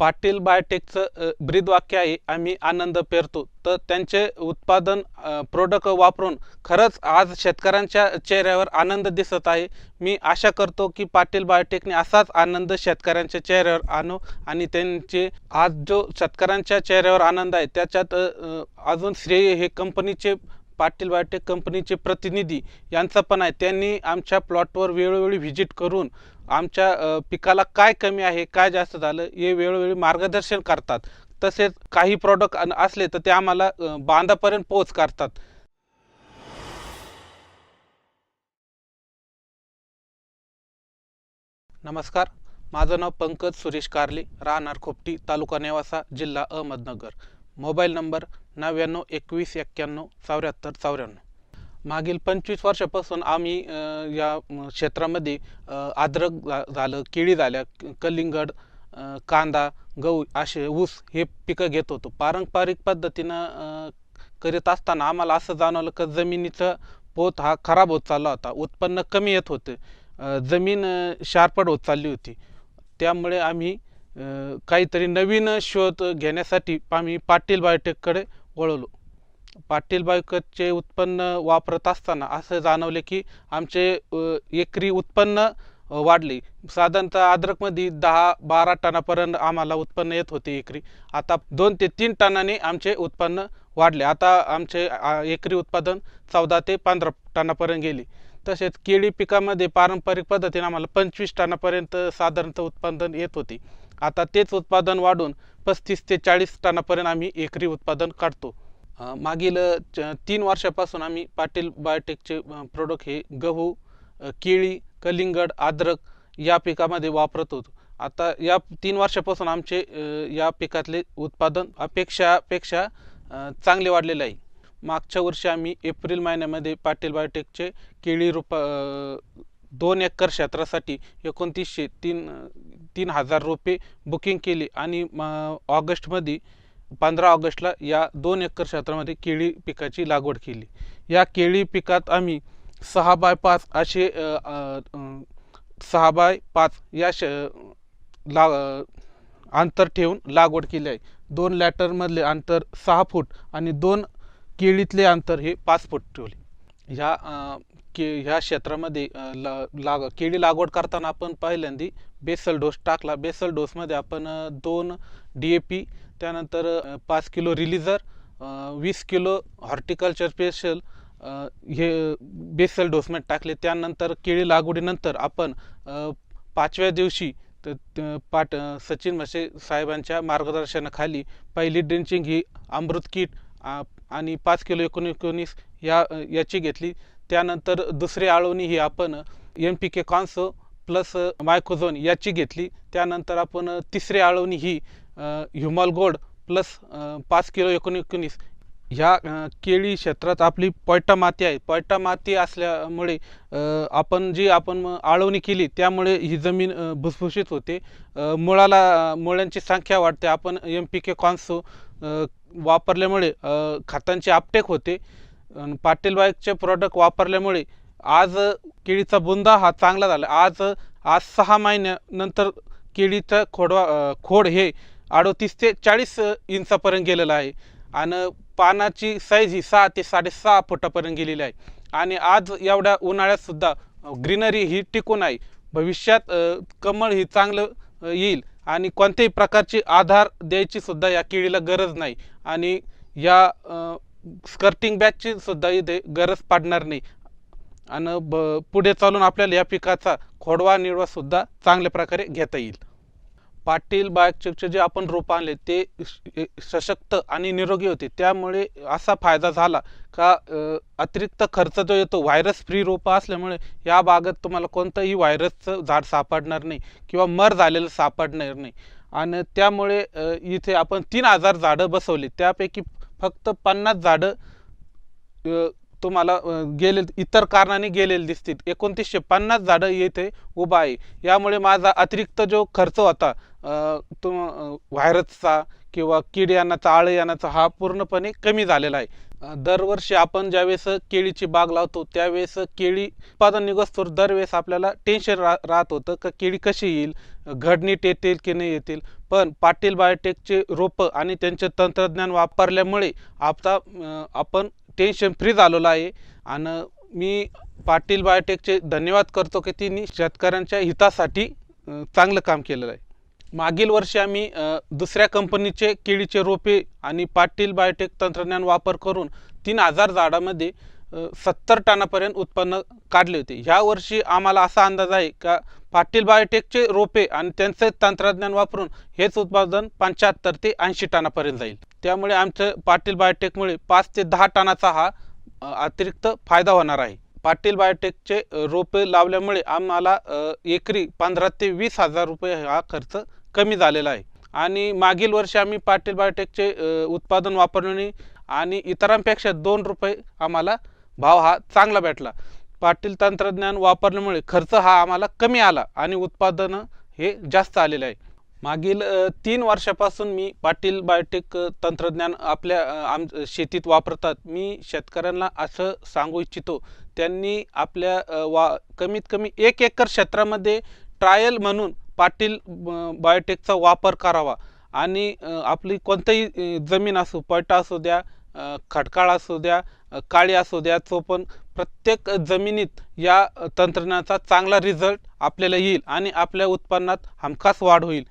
पाटील बायोटेकचं ब्रीद वाक्य आहे आम्ही आनंद पेरतो. तर त्यांचे उत्पादन प्रोडक्ट वापरून खरंच आज शेतकऱ्यांच्या चेहऱ्यावर आनंद दिसत आहे. मी आशा करतो की पाटील बायोटेकने असाच आनंद शेतकऱ्यांच्या चेहऱ्यावर आणो आणि त्यांचे आज जो शेतकऱ्यांच्या चेहऱ्यावर आनंद आहे त्याच्यात अजून श्रेय हे कंपनीचे पाटील बायोटेक कंपनीचे प्रतिनिधी यांचं पण आहे. त्यांनी आमच्या प्लॉटवर वेळोवेळी व्हिजिट करून आमच्या पिकाला काय कमी आहे काय जास्त झालं हे वेळोवेळी मार्गदर्शन करतात. तसेच काही प्रॉडक्ट असले तर ते आम्हाला बांधापर्यंत पोच करतात. नमस्कार. माझं नाव पंकज सुरेश कारले. राहणार खोपटी तालुका नेवासा जिल्हा अहमदनगर. मोबाईल नंबर नव्याण्णव एकवीस एक्क्याण्णव चौऱ्याहत्तर चौऱ्याण्णव. मागील पंचवीस वर्षापासून आम्ही या क्षेत्रामध्ये आद्रक अद्रक झा- झालं केळी झाल्या कलिंगड कांदा गहू असे ऊस हे पिकं घेत होतो. पारंपरिक पद्धतीनं करीत असताना आम्हाला असं जाणवलं की जमिनीचा पोत हा खराब होत चालला होता. उत्पन्न कमी येत होते. जमीन अ, शारपड होत चालली होती. त्यामुळे आम्ही काहीतरी नवीन शोध घेण्यासाठी आम्ही पाटील बायोटेककडे वळवलो पाटील बायोटेकचे उत्पन्न वापरत असताना असं जाणवले की आमचे एकरी उत्पन्न वाढले. साधारणतः अद्रकमध्ये दहा बारा टनापर्यंत आम्हाला उत्पन्न येत होते एकरी. आता दोन ते तीन टनाने आमचे उत्पन्न वाढले. आता आमचे एकरी उत्पादन चौदा ते पंधरा टनापर्यंत गेले. तसेच केळी पिकामध्ये पारंपरिक पद्धतीने आम्हाला पंचवीस टनापर्यंत साधारणतः उत्पादन येत होते. आता तेच उत्पादन वाढून पस्तीस ते चाळीस टनापर्यंत आम्ही एकरी उत्पादन काढतो. मागील च- तीन वर्षापासून आम्ही पाटील बायोटेकचे प्रोडक्ट हे गहू केळी कलिंगड अद्रक या पिकामध्ये वापरत होतो. आता या तीन वर्षापासून आमचे या पिकातले उत्पादन अपेक्षापेक्षा चांगले वाढलेले आहे. मागच्या वर्षी आम्ही एप्रिल महिन्यामध्ये पाटील बायोटेकचे केळी रुपा दोन एकर क्षेत्रासाठी एकोणतीसशे तीन तीन हजार रोपे बुकिंग केली आणि म- ऑगस्टमध्ये पंधरा ऑगस्टला या दोन एकर क्षेत्रामध्ये केळी पिकाची लागवड केली. या केळी पिकात आम्ही सहा बाय पाच असे सहा बाय पाच या श ला अंतर ठेवून लागवड केली आहे. दोन लॅटरमधले अंतर सहा फूट आणि दोन केळीतले अंतर हे पाच फूट ठेवले. ह्या के ह्या क्षेत्रामध्ये ला लाग केळी लागवड करताना आपण पहिल्यांदी बेसल डोस टाकला. बेसल डोसमध्ये आपण दोन डी ए पी त्यानंतर पाच किलो रिलीजर वीस किलो हॉर्टिकल्चर स्पेशल हे बेसल डोसमध्ये टाकले. त्यानंतर केळी लागवडीनंतर आपण पाचव्या दिवशी तर पाट सचिन म्हसे साहेबांच्या मार्गदर्शनाखाली पहिली ड्रिंचिंग ही अमृत किट आ- आणि पाच किलो एकोण एकोणीस या याची घेतली. त्यानंतर दुसरी आळवणी ही आपण M P K Conso plus Microzone याची घेतली. त्यानंतर आपण तिसरी आळवणी ही ह्युमल गोड प्लस पाच किलो एकोण एकोणीस ह्या केळी क्षेत्रात आपली पॉयटा माती आहे. पॉयटा माती असल्यामुळे आपण जी आपण आळवणी केली त्यामुळे ही जमीन भुसभुशीत होते. मुळाला मुळ्यांची संख्या वाढते. आपण एम पी के कॉन्सो वापरल्यामुळे खतांचे आपटेक होते. पाटीलबाईकचे प्रॉडक्ट वापरल्यामुळे आज केळीचा बुंदा हा चांगला झाला. आज आज सहा महिन्यानंतर केळीचं खोडवा खोड हे अडोतीस ते चाळीस इंचापर्यंत गेलेलं आहे. आणि पानाची साईज ही सहा ते साडेसहा फुटापर्यंत गेलेली आहे. आणि आज एवढ्या उन्हाळ्यातसुद्धा ग्रीनरी ही टिकून आहे. भविष्यात कमळ ही चांगलं येईल. आणि कोणत्याही प्रकारची आधार द्यायची सुद्धा या केळीला गरज नाही. आणि या स्कर्टिंग बॅचची सुद्धा इथे गरज पडणार नाही. आणि ब पुढे चालून आपल्याला या पिकाचा खोडवा निळवा सुद्धा चांगल्या प्रकारे घेता येईल. पाटील बायकचे जे आपण रोप आणले ते सशक्त आणि निरोगी होते. त्यामुळे असा फायदा झाला का अतिरिक्त खर्च जो येतो व्हायरस फ्री रोपं असल्यामुळे या बागेत तुम्हाला कोणतंही व्हायरसचं झाड सापडणार नाही किंवा मर झालेलं सापडणार नाही. आणि त्यामुळे इथे आपण तीन हजार झाडं बसवली. त्यापैकी फक्त पन्नास झाडं तुम्हाला गेले इतर कारणाने गेलेले दिसतील. एकोणतीसशे पन्नास झाडं येथे उभा आहे. यामुळे माझा अतिरिक्त जो खर्च होता तो व्हायरसचा किंवा कीड यानाचा आळ यानाचा हा पूर्णपणे कमी झालेला आहे. दरवर्षी आपण ज्यावेळेस केळीची बाग लावतो त्यावेळेस केळी उत्पादन निघस्तोर दरवेळेस आपल्याला टेन्शन रा राहत होतं का केळी कशी येईल घडणीट येतील की नाही येतील. पण पाटील बायोटेकचे रोपं आणि त्यांचे तंत्रज्ञान वापरल्यामुळे आता आपण टेन्शन फ्री झालेलो आहे. आणि मी पाटील बायोटेकचे धन्यवाद करतो की त्यांनी शेतकऱ्यांच्या हितासाठी चांगलं काम केलेलं आहे. मागील वर्षी आम्ही दुसऱ्या कंपनीचे केळीचे रोपे आणि पाटील बायोटेक तंत्रज्ञान वापर करून तीन हजार झाडामध्ये सत्तर टनापर्यंत उत्पन्न काढले होते. ह्या वर्षी आम्हाला असा अंदाज आहे का पाटील बायोटेकचे रोपे आणि त्यांचे तंत्रज्ञान वापरून हेच उत्पादन पंच्याहत्तर ते ऐंशी टनापर्यंत जाईल. त्यामुळे आमचं पाटील बायोटेकमुळे पाच ते दहा टनाचा हा अतिरिक्त फायदा होणार आहे. पाटील बायोटेकचे रोपे लावल्यामुळे आम्हाला एकरी पंधरा ते वीस हजार रुपये हा खर्च कमी झालेला आहे. आणि मागील वर्षी आम्ही पाटील बायोटेकचे उत्पादन वापरणे आणि इतरांपेक्षा दोन रुपये आम्हाला भाव हा चांगला भेटला. पाटील तंत्रज्ञान वापरल्यामुळे खर्च हा आम्हाला कमी आला आणि उत्पादनं हे जास्त आलेलं आहे. मागील तीन वर्षापासून मी पाटील बायोटेक तंत्रज्ञान आपल्या आम शेतीत वापरतात. मी शेतकऱ्यांना असं सांगू इच्छितो त्यांनी आपल्या वा कमीत कमी एक एकर क्षेत्रामध्ये ट्रायल म्हणून पाटील ब- बायोटेकचा वापर करावा. आणि आपली कोणतीही जमीन असू पट्टा असू द्या खडकाळ असू द्या काळी असू द्या चोपण प्रत्येक जमिनीत या तंत्रज्ञानाचा चांगला रिझल्ट आपल्याला येईल आणि आपल्या उत्पन्नात हमखास वाढ होईल.